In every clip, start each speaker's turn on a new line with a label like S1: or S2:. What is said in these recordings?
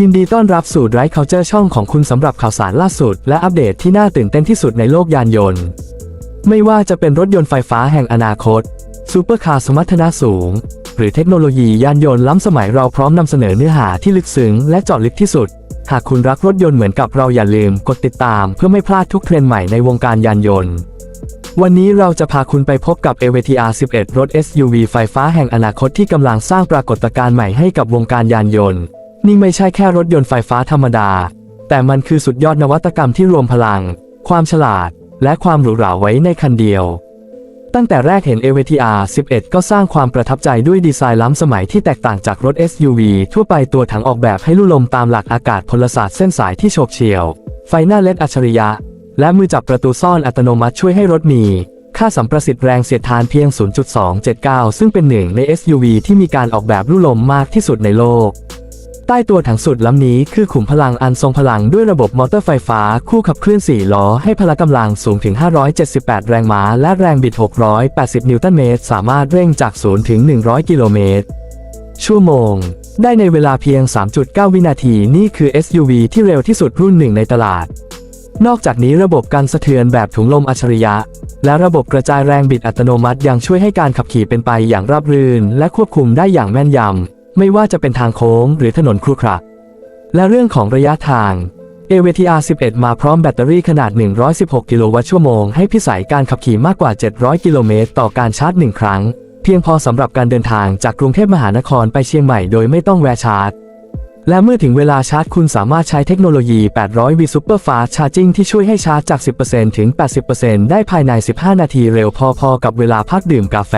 S1: ยินดีต้อนรับสู่ Drive Culture ช่องของคุณสำหรับข่าวสารล่าสุด และอัปเดตที่น่าตื่นเต้นที่สุดในโลกยานยนต์ ไม่ว่าจะเป็นรถยนต์ไฟฟ้าแห่งอนาคตซูเปอร์คาร์สมรรถนะสูง หรือเทคโนโลยียานยนต์ล้ำสมัยเราพร้อมนำเสนอเนื้อหาที่ลึกซึ้งและเจาะลึกที่สุด หากคุณรักรถยนต์เหมือนกับเราอย่าลืมกดติดตาม เพื่อไม่พลาดทุกเทรนด์ใหม่ในวงการยานยนต์ วันนี้เราจะพาคุณไปพบกับ AVTR 11 รถ SUV ไฟฟ้าแห่งอนาคตที่กำลังสร้างปรากฏการณ์ใหม่ให้กับวงการยานยนต์ นี่ไม่ใช่แค่รถยนต์ไฟฟ้าธรรมดา แต่มันคือสุดยอดนวัตกรรมที่รวมพลัง ความฉลาด และความหรูหราไว้ในคันเดียว ตั้งแต่แรกเห็น AVTR 11 ก็สร้างความประทับใจด้วยดีไซน์ล้ำสมัยที่แตกต่างจากรถ SUV ทั่วไปตัวถังออกแบบให้ลู่ลมตามหลักอากาศพลศาสตร์เส้นสายที่โฉบเฉี่ยว ไฟหน้าเลดอัจฉริยะ และมือจับประตูซ่อนอัตโนมัติช่วยให้รถมีค่าสัมประสิทธิ์แรงเสียดทานเพียง 0.279 ซึ่งเป็นหนึ่งใน SUV ที่มีการออกแบบลู่ลมมากที่สุดในโลก ใต้ตัวถังสุดล้ำนี้คือขุมพลังอันทรงพลังด้วยระบบมอเตอร์ไฟฟ้าคู่ขับเคลื่อน 4 ล้อ ให้พละกำลังสูงถึง 578 แรงม้า และแรงบิด 680 นิวตันเมตร สามารถเร่งจาก 0 ถึง 100 กิโลเมตร ชั่วโมง ได้ในเวลาเพียง 3.9 วินาที นี่คือ SUV ที่เร็วที่สุดรุ่นหนึ่งในตลาด นอกจากนี้ระบบการสะเทือนแบบถุงลมอัจฉริยะ และระบบกระจายแรงบิดอัตโนมัติยังช่วยให้การขับขี่เป็นไปอย่างราบรื่น และควบคุมได้อย่างแม่นยำ ไม่ว่าจะเป็นทางโค้งหรือถนนครุขระและเรื่องของระยะทาง AVTR 11 มาพร้อมแบตเตอรี่ขนาด 116 กิโลวัตต์ชั่วโมง ให้พิสัยการขับขี่มากกว่า 700 กิโลเมตรต่อการชาร์จ 1 ครั้ง เพียงพอสำหรับการเดินทางจากกรุงเทพมหานครไปเชียงใหม่โดยไม่ต้องแวะชาร์จ และเมื่อถึงเวลาชาร์จคุณสามารถใช้เทคโนโลยี 800 V Super Fast Charging ที่ช่วยให้ชาร์จจาก 10%ถึง 80%ได้ภายใน 15 นาทีเร็วพอๆ กับเวลาพักดื่มกาแฟ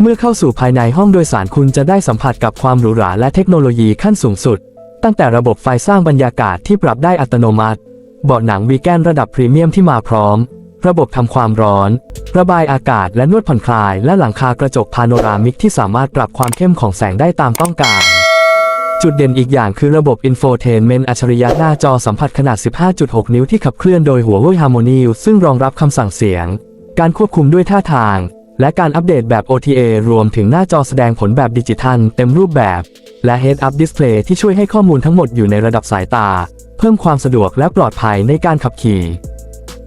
S1: เมื่อเข้าสู่ภายในห้องโดยสารคุณจะได้สัมผัสกับความหรูหราและเทคโนโลยีขั้นสูงสุด ตั้งแต่ระบบไฟสร้างบรรยากาศที่ปรับได้อัตโนมัติ เบาะหนังวีแกนระดับพรีเมียมที่มาพร้อม ระบบทำความร้อน ระบายอากาศและนวดผ่อนคลาย และหลังคากระจกพาโนรามิกที่สามารถปรับความเข้มของแสงได้ตามต้องการ จุดเด่นอีกอย่างคือระบบ Infotainment อัจฉริยะหน้าจอสัมผัสขนาด 15.6 นิ้วที่ขับเคลื่อนโดยหัวเว่ย Harmony ซึ่งรองรับคำสั่งเสียง การควบคุมด้วยท่าทาง และการอัปเดตแบบ OTA รวมถึงหน้าจอแสดงผลแบบดิจิทัลเต็มรูปแบบ และ Head-Up Display ที่ช่วยให้ข้อมูลทั้งหมดอยู่ในระดับสายตา เพิ่มความสะดวกและปลอดภัยในการขับขี่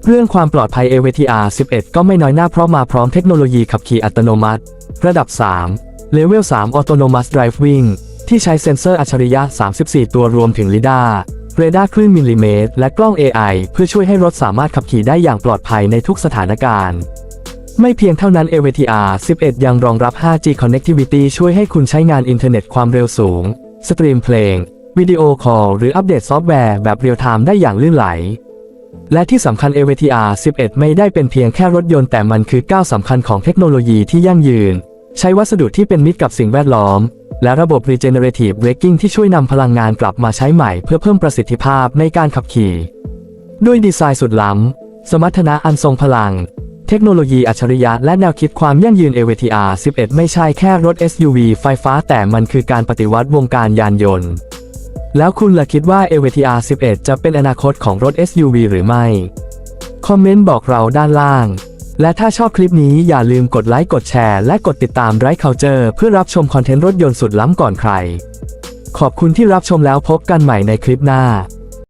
S1: เรื่องความปลอดภัย AVTR 11 ก็ไม่น้อยหน้าเพราะมาพร้อมเทคโนโลยีขับขี่อัตโนมัติ ระดับ 3 Level 3 Autonomous Driving ที่ใช้เซ็นเซอร์อัจฉริยะ 34 ตัวรวมถึงลิดาร์เรดาร์คลื่นมิลลิเมตร และกล้อง AI เพื่อช่วยให้รถสามารถขับขี่ได้อย่างปลอดภัยในทุกสถานการณ์ ไม่เพียงเท่านั้น AVTR 11 ยังรองรับ 5G Connectivity ช่วยให้คุณใช้งานอินเทอร์เน็ตความเร็วสูง สตรีมเพลง วิดีโอคอล หรืออัปเดตซอฟต์แวร์แบบเรียลไทม์ได้อย่างลื่นไหล และที่สำคัญ AVTR 11 ไม่ได้เป็นเพียงแค่รถยนต์แต่มันคือก้าวสำคัญของเทคโนโลยีที่ยั่งยืน ใช้วัสดุที่เป็นมิตรกับสิ่งแวดล้อม และระบบ Regenerative Braking ที่ช่วยนำพลังงานกลับมาใช้ใหม่เพื่อเพิ่มประสิทธิภาพในการขับขี่ ด้วยดีไซน์สุดล้ำสมรรถนะอันทรงพลัง เทคโนโลยีอัจฉริยะและแนวคิดความยั่งยืน AVTR 11 ไม่ใช่แค่รถ SUV ไฟฟ้าแต่มันคือการปฏิวัติวงการยานยนต์ แล้วคุณล่ะคิดว่า AVTR 11 จะเป็นอนาคตของรถ SUV หรือไม่ คอมเมนต์บอกเราด้านล่าง และถ้าชอบคลิปนี้อย่าลืมกดไลค์กดแชร์และกดติดตาม Right Culture เพื่อรับชมคอนเทนต์รถยนต์สุดล้ำก่อนใคร ขอบคุณที่รับชมแล้วพบกันใหม่ในคลิปหน้า